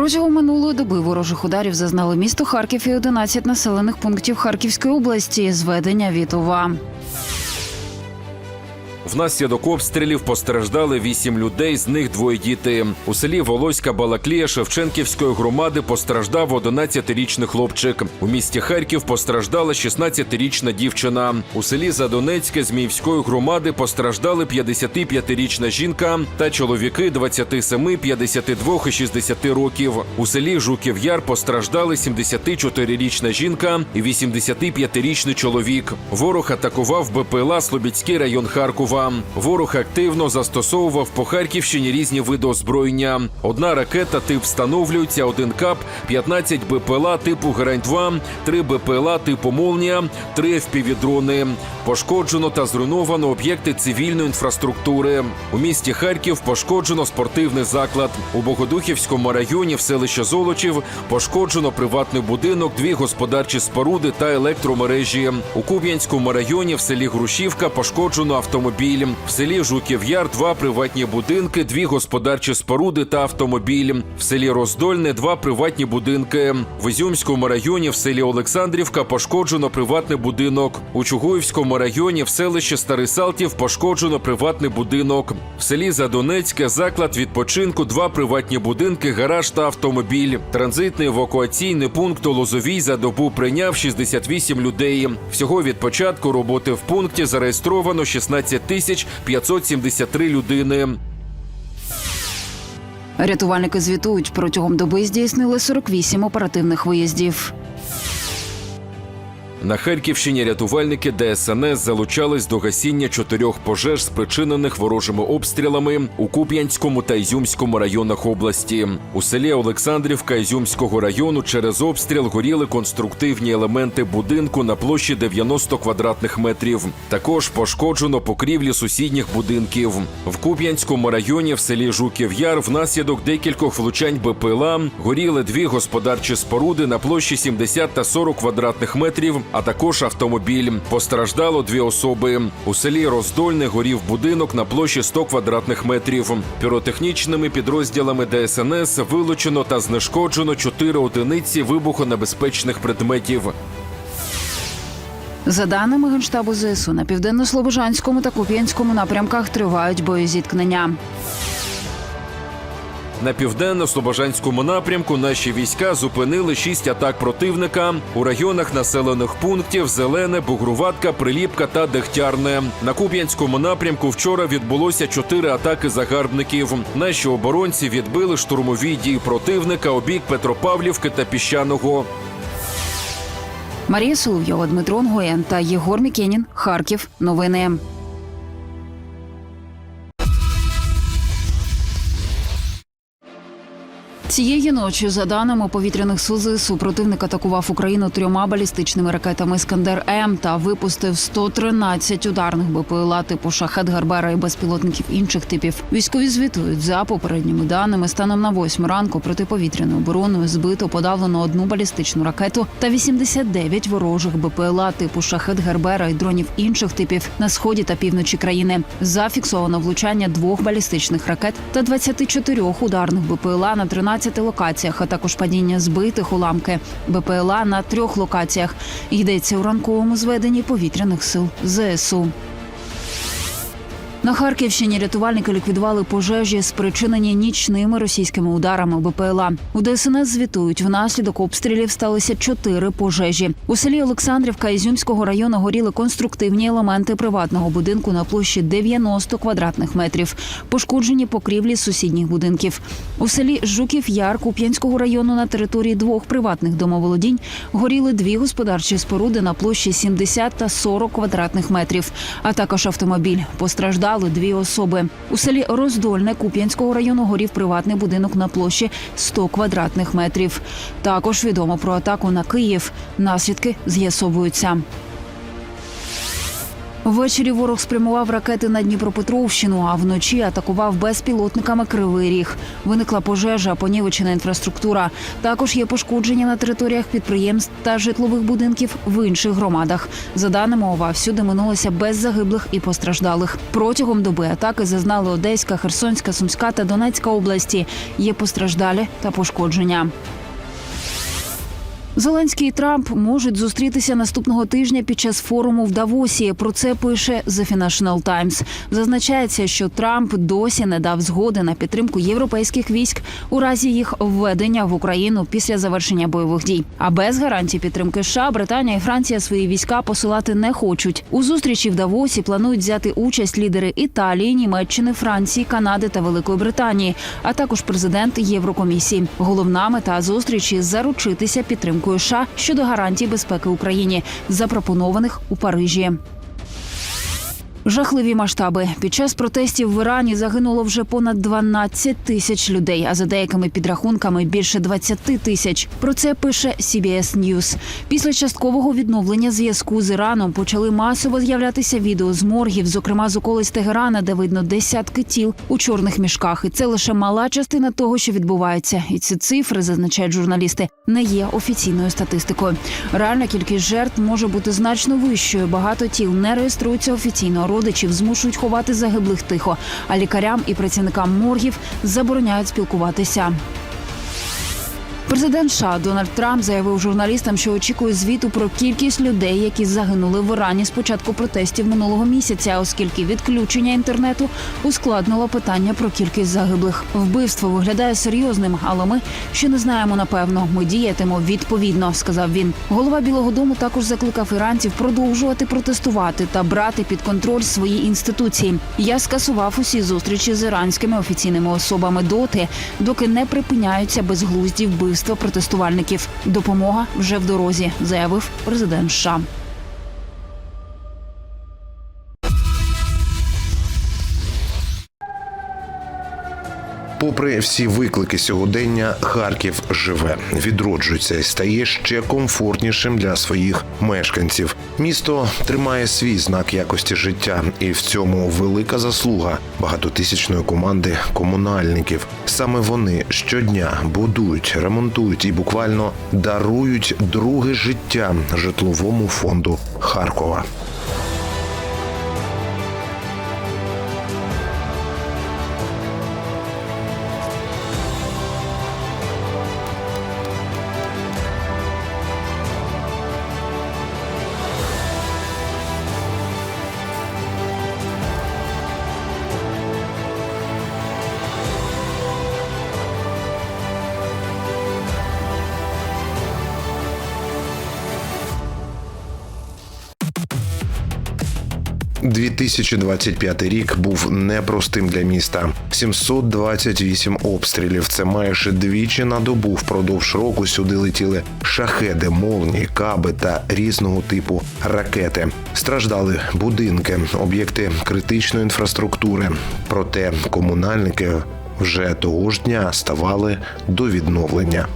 Протягом минулої доби ворожих ударів зазнали місто Харків і 11 населених пунктів Харківської області. Зведення Вітова. Внаслідок обстрілів постраждали вісім людей, з них двоє діти. У селі Волоська Балаклія Шевченківської громади постраждав 11-річний хлопчик. У місті Харків постраждала 16-річна дівчина. У селі Задонецьке Зміївської громади постраждали 55-річна жінка та чоловіки 27, 52 і 60 років. У селі Жуків Яр постраждали 74-річна жінка і 85-річний чоловік. Ворог атакував БПЛА Слобідський район Харкова. Ворог активно застосовував по Харківщині різні види озброєння. Одна ракета тип встановлюється, один кап, 15 БПЛА типу Герань-2, 3 БПЛА типу Молнія, 3 FPV-дрони. Пошкоджено та зруйновано об'єкти цивільної інфраструктури. У місті Харків пошкоджено спортивний заклад. У Богодухівському районі в селищі Золочів пошкоджено приватний будинок, дві господарчі споруди та електромережі. У Куб'янському районі в селі Грушівка пошкоджено автомобіль. В селі Жуків Яр два приватні будинки, дві господарчі споруди та автомобіль. В селі Роздольне два приватні будинки. В Ізюмському районі в селі Олександрівка пошкоджено приватний будинок. У Чугуївському районі в селищі Старий Салтів пошкоджено приватний будинок. В селі Задонецьке заклад відпочинку, два приватні будинки, гараж та автомобіль. Транзитний евакуаційний пункт у Лозовій за добу прийняв 68 людей. Всього від початку роботи в пункті зареєстровано 16 тисяч 573 людини. Рятувальники звітують, протягом доби здійснили 48 оперативних виїздів. На Харківщині рятувальники ДСНС залучались до гасіння чотирьох пожеж, спричинених ворожими обстрілами у Куп'янському та Ізюмському районах області. У селі Олександрівка Ізюмського району через обстріл горіли конструктивні елементи будинку на площі 90 квадратних метрів. Також пошкоджено покрівлі сусідніх будинків. В Куп'янському районі в селі Жуків Яр внаслідок декількох влучань БПЛА горіли дві господарчі споруди на площі 70 та 40 квадратних метрів, а також автомобіль. Постраждало дві особи. У селі Роздольне горів будинок на площі 100 квадратних метрів. Піротехнічними підрозділами ДСНС вилучено та знешкоджено чотири одиниці вибухонебезпечних предметів. За даними Генштабу ЗСУ, на південно-слобожанському та Куп'янському напрямках тривають боєзіткнення. На південно-слобожанському напрямку наші війська зупинили шість атак противника у районах населених пунктів Зелене, Бугруватка, Приліпка та Дегтярне. На Куп'янському напрямку вчора відбулося чотири атаки загарбників. Наші оборонці відбили штурмові дії противника у бік Петропавлівки та Піщаного. Марія Соловйова, Дмитро Нгоєн та Єгор Мікенін. Харків. Новини. Цієї ночі, за даними повітряних сил ЗСУ, противник атакував Україну трьома балістичними ракетами Іскандер М та випустив 113 ударних БПЛА типу Шахет Гарбера і безпілотників інших типів. Військові звітують за попередніми даними. Станом на 8 ранку протиповітряною обороною збито подавлено одну балістичну ракету та 89 ворожих БПЛА типу Шахет Гербера і дронів інших типів на сході та півночі країни. Зафіксовано влучання двох балістичних ракет та 24 ударних БПЛА на 13 локаціях, а також падіння збитих уламки БПЛА на трьох локаціях. Йдеться у ранковому зведенні повітряних сил ЗСУ. На Харківщині рятувальники ліквідували пожежі, спричинені нічними російськими ударами БПЛА. У ДСНС звітують, внаслідок обстрілів сталося чотири пожежі. У селі Олександрівка Ізюмського району горіли конструктивні елементи приватного будинку на площі 90 квадратних метрів. Пошкоджені покрівлі сусідніх будинків. У селі Жуків Яр Куп'янського району на території двох приватних домоволодінь горіли дві господарчі споруди на площі 70 та 40 квадратних метрів, а також автомобіль. Постраждали дві особи. У селі Роздольне Куп'янського району горів приватний будинок на площі 100 квадратних метрів. Також відомо про атаку на Київ. Наслідки з'ясовуються. Ввечері ворог спрямував ракети на Дніпропетровщину, а вночі атакував безпілотниками Кривий Ріг. Виникла пожежа, понівечена інфраструктура. Також є пошкодження на територіях підприємств та житлових будинків в інших громадах. За даними ОВА, всюди минулося без загиблих і постраждалих. Протягом доби атаки зазнали Одеська, Херсонська, Сумська та Донецька області. Є постраждалі та пошкодження. Зеленський і Трамп можуть зустрітися наступного тижня під час форуму в Давосі. Про це пише The Financial Times. Зазначається, що Трамп досі не дав згоди на підтримку європейських військ у разі їх введення в Україну після завершення бойових дій. А без гарантій підтримки США Британія і Франція свої війська посилати не хочуть. У зустрічі в Давосі планують взяти участь лідери Італії, Німеччини, Франції, Канади та Великої Британії, а також президент Єврокомісії. Головна мета зустрічі заручитися підтримкою США щодо гарантій безпеки Україні, запропонованих у Парижі. Жахливі масштаби під час протестів в Ірані загинуло вже понад 12 тисяч людей. А за деякими підрахунками більше 20 тисяч. Про це пише CBS News. Після часткового відновлення зв'язку з Іраном почали масово з'являтися відео з моргів, зокрема з околиць Тегерана, де видно десятки тіл у чорних мішках. І це лише мала частина того, що відбувається. І ці цифри зазначають журналісти, не є офіційною статистикою. Реальна кількість жертв може бути значно вищою. Багато тіл не реєструються офіційно. Родичів змушують ховати загиблих тихо, а лікарям і працівникам моргів забороняють спілкуватися. Президент США Дональд Трамп заявив журналістам, що очікує звіту про кількість людей, які загинули в Ірані з початку протестів минулого місяця, оскільки відключення інтернету ускладнило питання про кількість загиблих. Вбивство виглядає серйозним, але ми ще не знаємо напевно. Ми діятимо відповідно, сказав він. Голова Білого Дому також закликав іранців продовжувати протестувати та брати під контроль свої інституції. Я скасував усі зустрічі з іранськими офіційними особами доти, доки не припиняються безглузді вбивства протестувальників. Допомога вже в дорозі, заявив президент США. Попри всі виклики сьогодення, Харків живе, відроджується і стає ще комфортнішим для своїх мешканців. Місто тримає свій знак якості життя, і в цьому велика заслуга багатотисячної команди комунальників. Саме вони щодня будують, ремонтують і буквально дарують друге життя житловому фонду Харкова. – 2025 рік був непростим для міста. 728 обстрілів. Це майже двічі на добу. Впродовж року сюди летіли шахеди, молні, каби та різного типу ракети. Страждали будинки, об'єкти критичної інфраструктури. Проте комунальники вже того ж дня ставали до відновлення.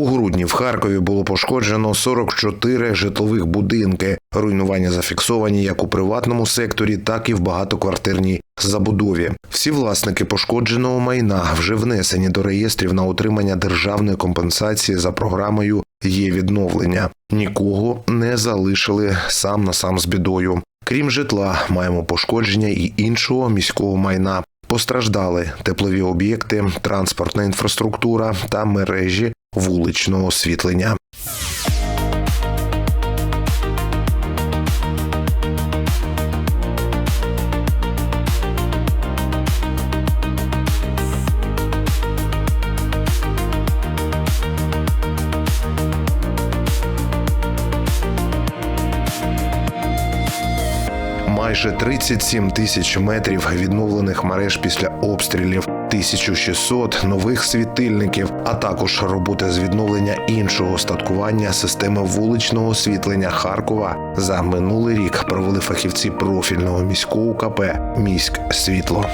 У грудні в Харкові було пошкоджено 44 житлових будинки. Руйнування зафіксовані як у приватному секторі, так і в багатоквартирній забудові. Всі власники пошкодженого майна вже внесені до реєстрів на отримання державної компенсації за програмою є відновлення. Нікого не залишили сам на сам з бідою. Крім житла, маємо пошкодження і іншого міського майна. Постраждали теплові об'єкти, транспортна інфраструктура та мережі вуличного освітлення. Майже 37 тисяч метрів відновлених мереж після обстрілів, 1600 нових світильників, а також роботи з відновлення іншого остаткування системи вуличного освітлення Харкова за минулий рік провели фахівці профільного міського КП Міськ Світло.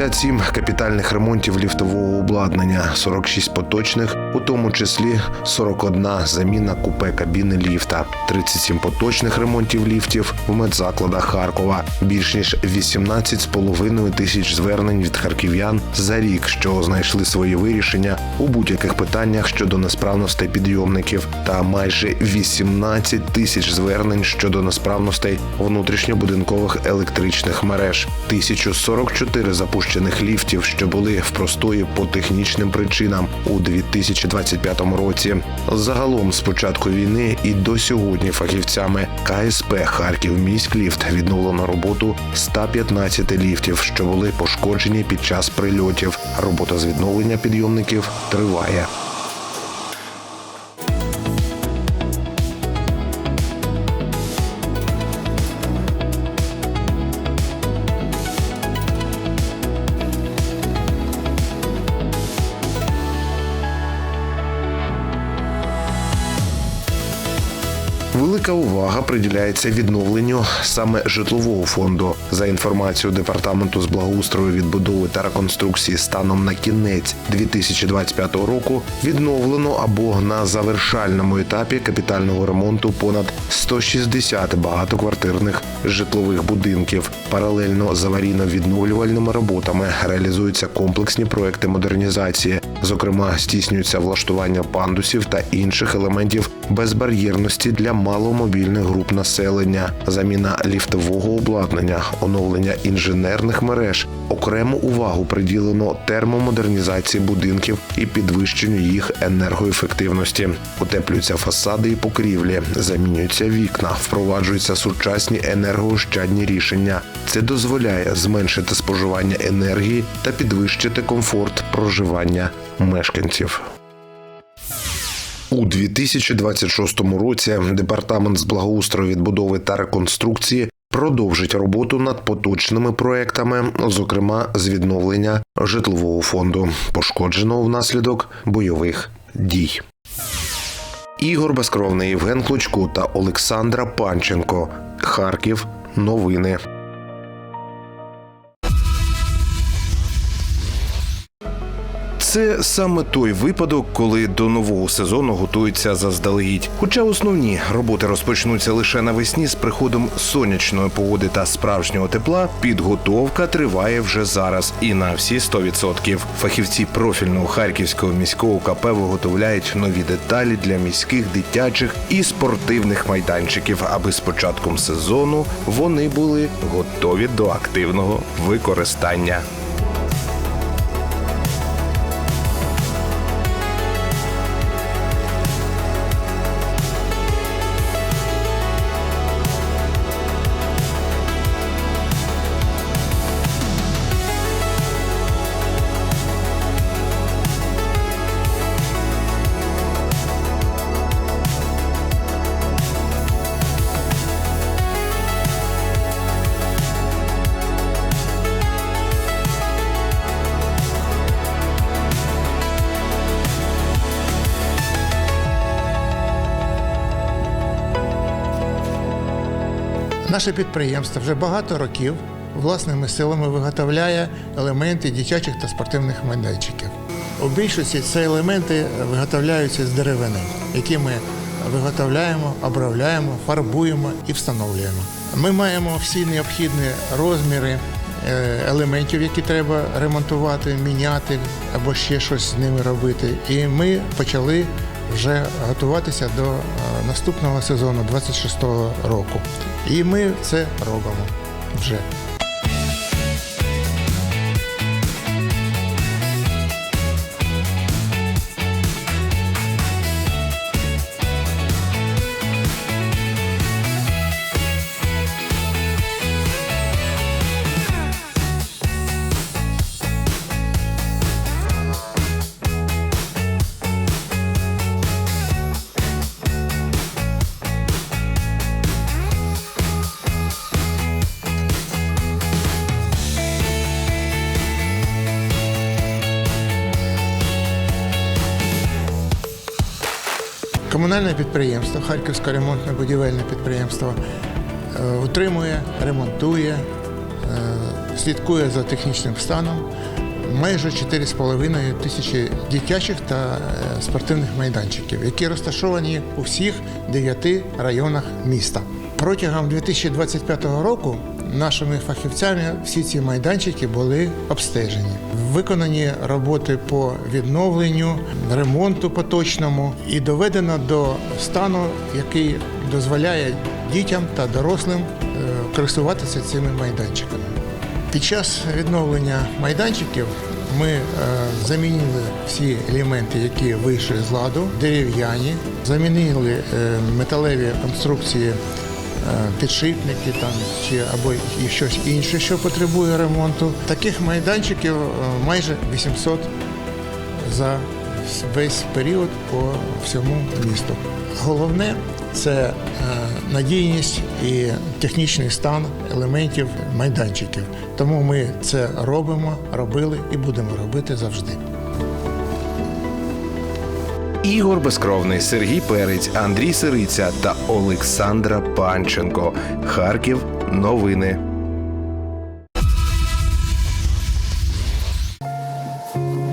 67 капітальних ремонтів ліфтового обладнання, 46 поточних, у тому числі 41 заміна купе кабіни ліфта, 37 поточних ремонтів ліфтів в медзакладах Харкова, більш ніж 18,5 тисяч звернень від харків'ян за рік, що знайшли свої вирішення у будь-яких питаннях щодо несправностей підйомників, та майже 18 тисяч звернень щодо несправностей внутрішньобудинкових електричних мереж, 1044 запущених ліфтів, що були в простої по технічним причинам у 2025 році. Загалом з початку війни і до сьогодні фахівцями КСП Харків міськліфт відновлено роботу 115 ліфтів, що були пошкоджені під час прильотів. Робота з відновлення підйомників триває. Велика увага приділяється відновленню саме житлового фонду. За інформацією департаменту з благоустрою відбудови та реконструкції станом на кінець 2025 року відновлено або на завершальному етапі капітального ремонту понад 160 багатоквартирних житлових будинків. Паралельно з аварійно-відновлювальними роботами реалізуються комплексні проекти модернізації. Зокрема, здійснюється влаштування пандусів та інших елементів безбар'єрності для маломобільних груп населення, заміна ліфтового обладнання, оновлення інженерних мереж. Окрему увагу приділено термомодернізації будинків і підвищенню їх енергоефективності. Утеплюються фасади і покрівлі, замінюються вікна, впроваджуються сучасні енергоощадні рішення. Це дозволяє зменшити споживання енергії та підвищити комфорт проживання мешканців. У 2026 році департамент з благоустрою відбудови та реконструкції продовжить роботу над поточними проектами, зокрема з відновлення житлового фонду, пошкодженого внаслідок бойових дій. Ігор Безкровний, Євген Клочко та Олександра Панченко. Харків. Новини. Це саме той випадок, коли до нового сезону готуються заздалегідь. Хоча основні роботи розпочнуться лише навесні з приходом сонячної погоди та справжнього тепла, підготовка триває вже зараз і на всі 100%. Фахівці профільного харківського міського КП виготовляють нові деталі для міських дитячих і спортивних майданчиків, аби з початком сезону вони були готові до активного використання. Наше підприємство вже багато років власними силами виготовляє елементи дитячих та спортивних майданчиків. У більшості ці елементи виготовляються з деревини, які ми виготовляємо, обробляємо, фарбуємо і встановлюємо. Ми маємо всі необхідні розміри е, елементів, які треба ремонтувати, міняти або ще щось з ними робити. І ми почали вже готуватися до е, наступного сезону 26-го року. І ми це робимо вже. Підприємство, Харківське ремонтно-будівельне підприємство утримує, ремонтує, е, слідкує за технічним станом майже 4,5 тисячі дитячих та е, спортивних майданчиків, які розташовані у всіх дев'яти районах міста. Протягом 2025 року нашими фахівцями всі ці майданчики були обстежені. Виконані роботи по відновленню, ремонту поточному і доведено до стану, який дозволяє дітям та дорослим е, користуватися цими майданчиками. Під час відновлення майданчиків ми е, замінили всі елементи, які вийшли з ладу, дерев'яні, замінили е, металеві конструкції, підшипники там чи або і щось інше, що потребує ремонту. Таких майданчиків е, майже 800 за весь період по всьому місту. Головне це е, надійність і технічний стан елементів майданчиків. Тому ми це робимо, робили і будемо робити завжди. Ігор Безкровний, Сергій Перець, Андрій Сириця та Олександра Панченко. Харків. Новини.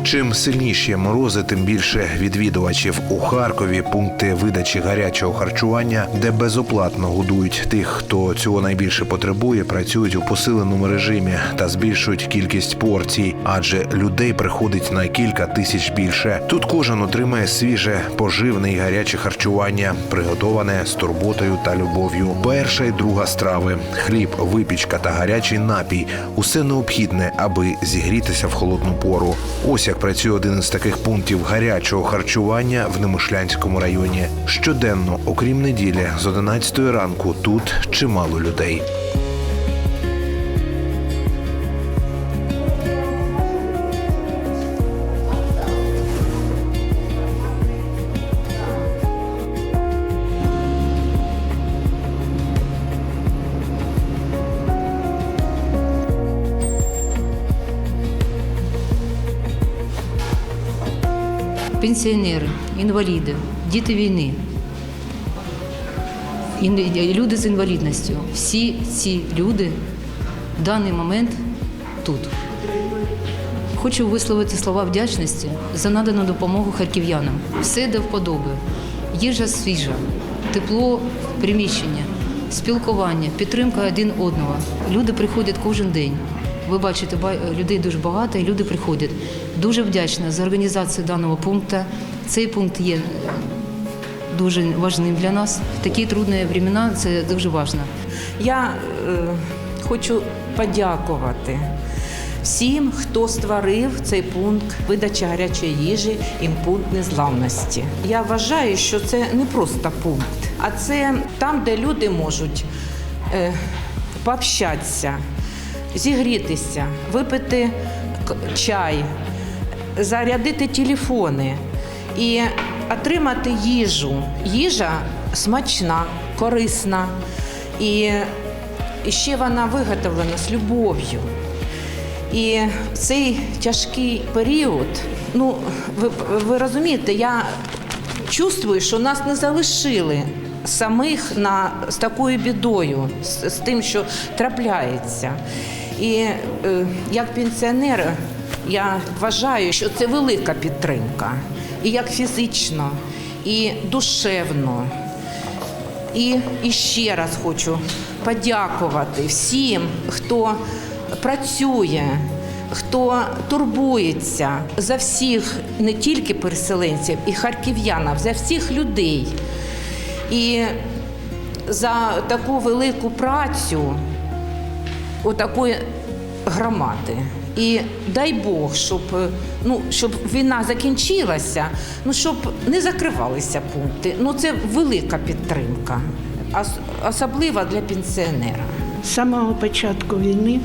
Чим сильніші морози, тим більше відвідувачів у Харкові. Пункти видачі гарячого харчування, де безоплатно годують тих, хто цього найбільше потребує, працюють у посиленому режимі та збільшують кількість порцій, адже людей приходить на кілька тисяч більше. Тут кожен отримає свіже, поживне і гаряче харчування, приготоване з турботою та любов'ю. Перша і друга страви, хліб, випічка та гарячий напій усе необхідне, аби зігрітися в холодну пору. Ось як працює один із таких пунктів гарячого харчування в Немишлянському районі. Щоденно, окрім неділі, з 11 ранку тут чимало людей. Пенсіонери, інваліди, діти війни, люди з інвалідністю. Всі ці люди в даний момент тут. Хочу висловити слова вдячності за надану допомогу харків'янам. Все до вподоби. Їжа свіжа, тепло приміщення, спілкування, підтримка один одного. Люди приходять кожен день. Ви бачите, ба- людей дуже багато, і люди приходять. Дуже вдячна за організацію даного пункту. Цей пункт є дуже важливим для нас. В такі трудні времена це дуже важливо. Я е, хочу подякувати всім, хто створив цей пункт видачі гарячої їжі і пункт незламності. Я вважаю, що це не просто пункт, а це там, де люди можуть е, пообщатися, зігрітися, випити чай, зарядити телефони і отримати їжу. Їжа смачна, корисна і, ще вона виготовлена з любов'ю. І в цей тяжкий період, ну ви, ви розумієте, я чувствую, що нас не залишили самих на, з такою бідою, з, з тим, що трапляється. І е, як пенсіонер, я вважаю, що це велика підтримка. І як фізично, і душевно. І, і ще раз хочу подякувати всім, хто працює, хто турбується за всіх не тільки переселенців і харків'янів, за всіх людей. І за таку велику працю отакої громади. І дай Бог, щоб, ну, щоб війна закінчилася, ну щоб не закривалися пункти. Ну це велика підтримка, особливо для пенсіонера. З самого початку війни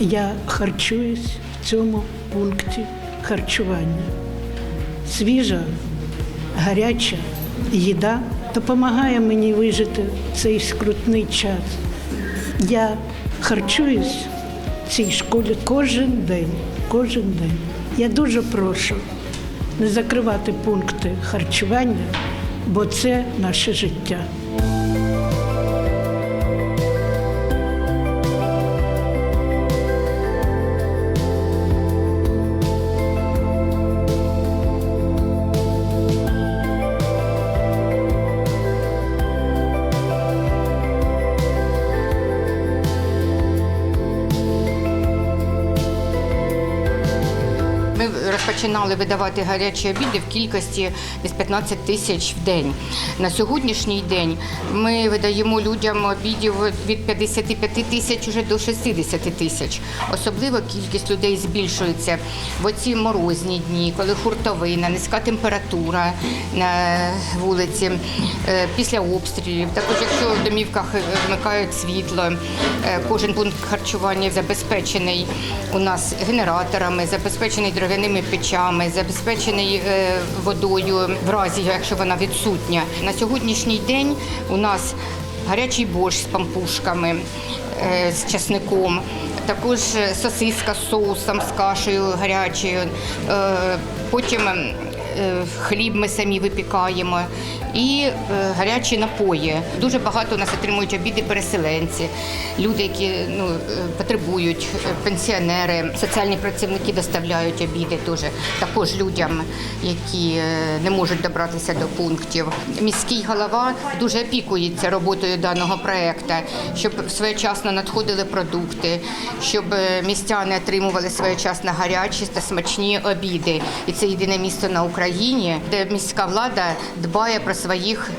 я харчуюсь в цьому пункті харчування. Свіжа, гаряча їда допомагає мені вижити цей скрутний час. Я харчуюсь в цій школі кожен день. Кожен день. Я дуже прошу не закривати пункти харчування, бо це наше життя. action починали видавати гарячі обіди в кількості десь 15 тисяч в день. На сьогоднішній день ми видаємо людям обідів від 55 тисяч уже до 60 тисяч. Особливо кількість людей збільшується в оці морозні дні, коли хуртовина, низька температура на вулиці, е, після обстрілів. Також, якщо в домівках е, вмикають світло, е, кожен пункт харчування забезпечений у нас генераторами, забезпечений дров'яними печами, забезпечений е, водою в разі, якщо вона відсутня. На сьогоднішній день у нас гарячий борщ з пампушками, е, з часником, також е, сосиска з соусом, з кашею гарячою. Потім хліб ми самі випікаємо і е, гарячі напої. Дуже багато нас отримують обіди переселенці, люди, які ну, е, потребують, е, пенсіонери, соціальні працівники доставляють обіди дуже також людям, які е, не можуть добратися до пунктів. Міський голова дуже опікується роботою даного проекту, щоб своєчасно надходили продукти, щоб е, містяни отримували своєчасно гарячі та смачні обіди. І це єдине місто на Україні, де міська влада дбає про своїх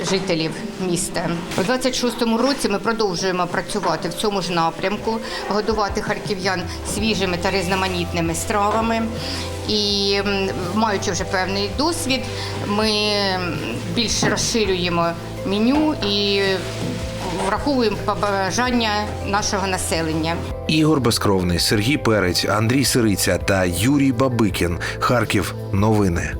е, жителів міста. У 26-му році ми продовжуємо працювати в цьому ж напрямку, годувати харків'ян свіжими та різноманітними стравами. І маючи вже певний досвід, ми м, більш розширюємо меню і враховуємо побажання нашого населення. Ігор Безкровний, Сергій Перець, Андрій Сириця та Юрій Бабикін. Харків. Новини.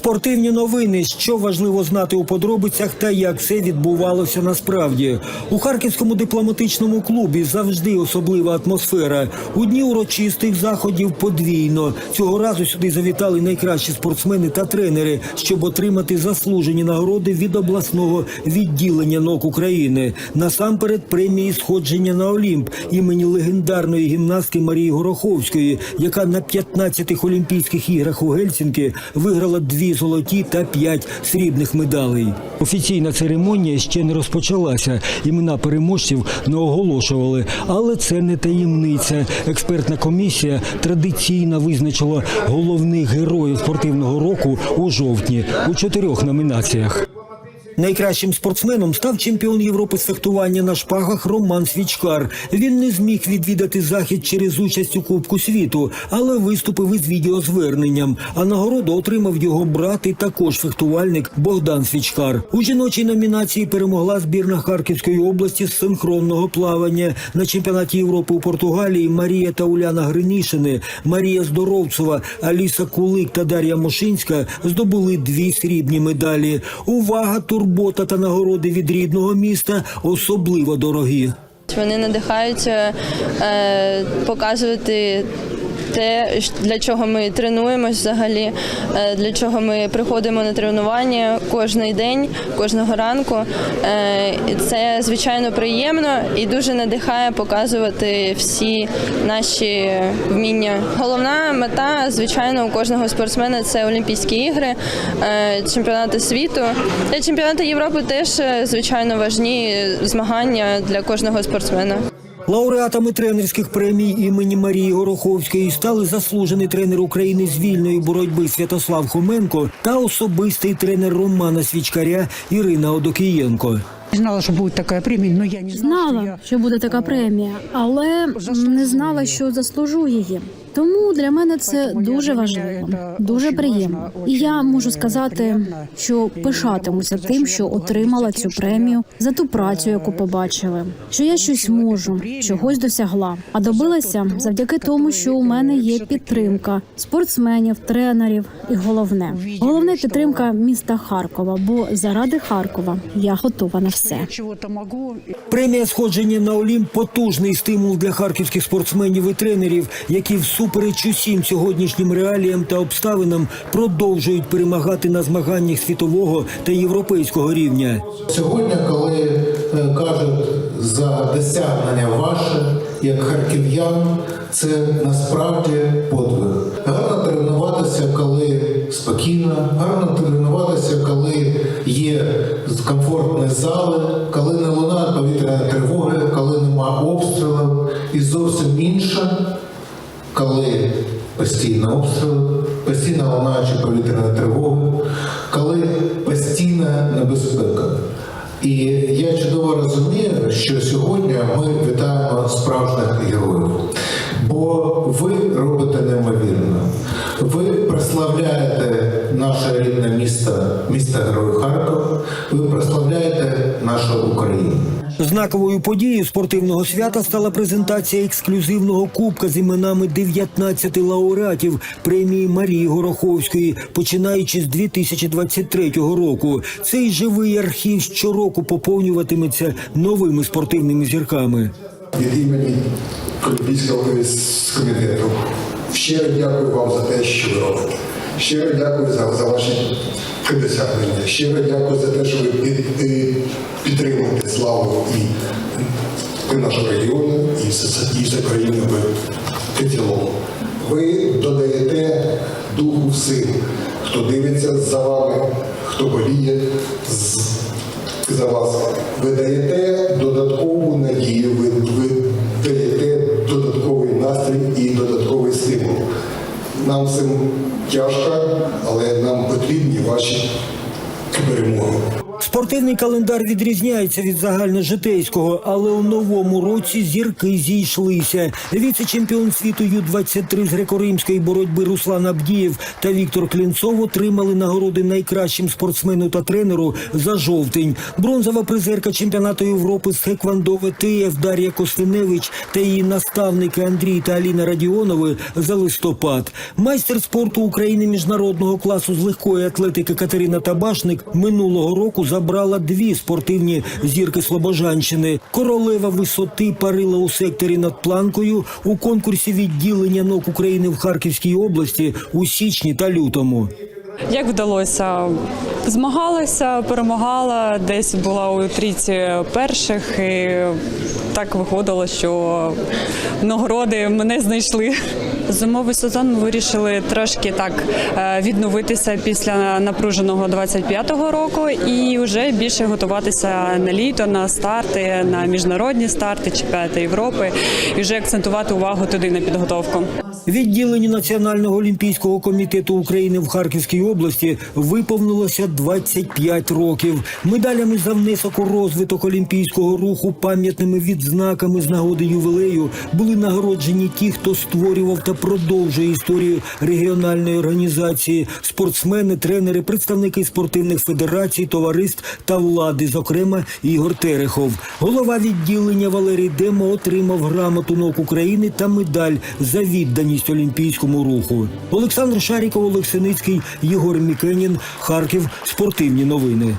Спортивні новини, що важливо знати у подробицях та як все відбувалося насправді. У харківському дипломатичному клубі завжди особлива атмосфера. У дні урочистих заходів подвійно. Цього разу сюди завітали найкращі спортсмени та тренери, щоб отримати заслужені нагороди від обласного відділення НОК України. Насамперед премії сходження на Олімп імені легендарної гімнастки Марії Гороховської, яка на 15-х Олімпійських іграх у Гельсінки виграла дві золоті та п'ять срібних медалей. Офіційна церемонія ще не розпочалася. Імена переможців не оголошували, але це не таємниця. Експертна комісія традиційно визначила головних героїв спортивного року у жовтні у чотирьох номінаціях. Найкращим спортсменом став чемпіон Європи з фехтування на шпагах Роман Свічкар. Він не зміг відвідати захід через участь у Кубку світу, але виступив із відеозверненням. А нагороду отримав його брат і також фехтувальник Богдан Свічкар. У жіночій номінації перемогла збірна Харківської області з синхронного плавання на чемпіонаті Європи у Португалії. Марія та Уляна Гринішини, Марія Здоровцева, Аліса Кулик та Дар'я Мошинська здобули дві срібні медалі. Увага, турбота та нагороди від рідного міста особливо дорогі. Вони надихаються е, показувати те, для чого ми тренуємось взагалі, е, для чого ми приходимо на тренування кожен день, кожного ранку. Е, це звичайно приємно і дуже надихає показувати всі наші вміння. Головна мета, звичайно, у кожного спортсмена це Олімпійські ігри, е, чемпіонати світу. Та чемпіонати Європи теж звичайно важні змагання для кожного спортсмена. Лауреатами тренерських премій імені Марії Гороховської стали заслужений тренер України з вільної боротьби Святослав Хоменко та особистий тренер Романа Свічкаря Ірина Одокієнко. Знала, що буде така премія, але я не знала, що я... що буде така премія, але не знала, що заслужу її. Тому для мене це дуже важливо, дуже приємно. І я можу сказати, що пишатимуся тим, що отримала цю премію за ту працю, яку побачили. Що я щось можу, чогось досягла. А добилася завдяки тому, що у мене є підтримка спортсменів, тренерів і головне головне підтримка міста Харкова. Бо заради Харкова я готова на все. Премія сходження на Олімп потужний стимул для харківських спортсменів і тренерів, які всупереч усім сьогоднішнім реаліям та обставинам продовжують перемагати на змаганнях світового та європейського рівня. Сьогодні, коли е, кажуть за досягнення ваше, як харків'ян, це насправді подвиг. Гарно тренуватися, коли спокійно, гарно тренуватися, коли є комфортні зали, коли не лунає повітряна тривога, коли нема обстрілів і зовсім інша, коли постійно обстріли, постійно лунаючі повітряні тривоги, коли постійна небезпека. І я чудово розумію, що сьогодні ми вітаємо справжніх героїв, бо ви робите неймовірно. Ви прославляєте наше рідне місто, місто Герой Харків, ви прославляєте нашу Україну. Знаковою подією спортивного свята стала презентація ексклюзивного кубка з іменами 19 лауреатів премії Марії Гороховської, починаючи з 2023 року. Цей живий архів щороку поповнюватиметься новими спортивними зірками. від імені Олімпійського комітету. Щиро дякую вам за те, що ви робите. Щиро дякую за, за ваші досягнення. Щиро дякую за те, що ви під, під- підтримуєте славу і, нашого регіону, і і все в- цілому. Ви додаєте духу всім, хто дивиться за вами, хто боліє за вас. Ви даєте додаткову надію, ви, даєте додатковий настрій і додатковий. Нам всім тяжко, але нам потрібні ваші перемоги. Спортивний календар відрізняється від загальножитейського, але у новому році зірки зійшлися. Віце-чемпіон світу Ю-23 з греко-римської боротьби Руслан Абдієв та Віктор Клінцов отримали нагороди найкращим спортсмену та тренеру за жовтень. Бронзова призерка чемпіонату Європи з Хеквандо ВТФ Дар'я Костеневич та її наставники Андрій та Аліна Радіонови за листопад. Майстер спорту України міжнародного класу з легкої атлетики Катерина Табашник минулого року забрала дві спортивні зірки Слобожанщини. Королева висоти парила у секторі над планкою у конкурсі відділення ног України в Харківській області у січні та лютому. Як вдалося? Змагалася, перемагала, десь була у трійці перших, і так виходило, що нагороди мене знайшли. Зимовий сезон вирішили трошки так е, відновитися після напруженого 25-го року і вже більше готуватися на літо, на старти, на міжнародні старти, чемпіонати Європи, і вже акцентувати увагу туди на підготовку. Відділенню Національного олімпійського комітету України в Харківській області виповнилося 25 років. Медалями за внесок у розвиток олімпійського руху, пам'ятними відзнаками з нагоди ювілею були нагороджені ті, хто створював та продовжує історію регіональної організації, спортсмени, тренери, представники спортивних федерацій, товариств та влади, зокрема Ігор Терехов. Голова відділення Валерій Демо отримав грамоту наук України та медаль за відданість олімпійському руху. Олександр Шаріков, Олег Синицький, Єгор Мікенін, Харків. Спортивні новини.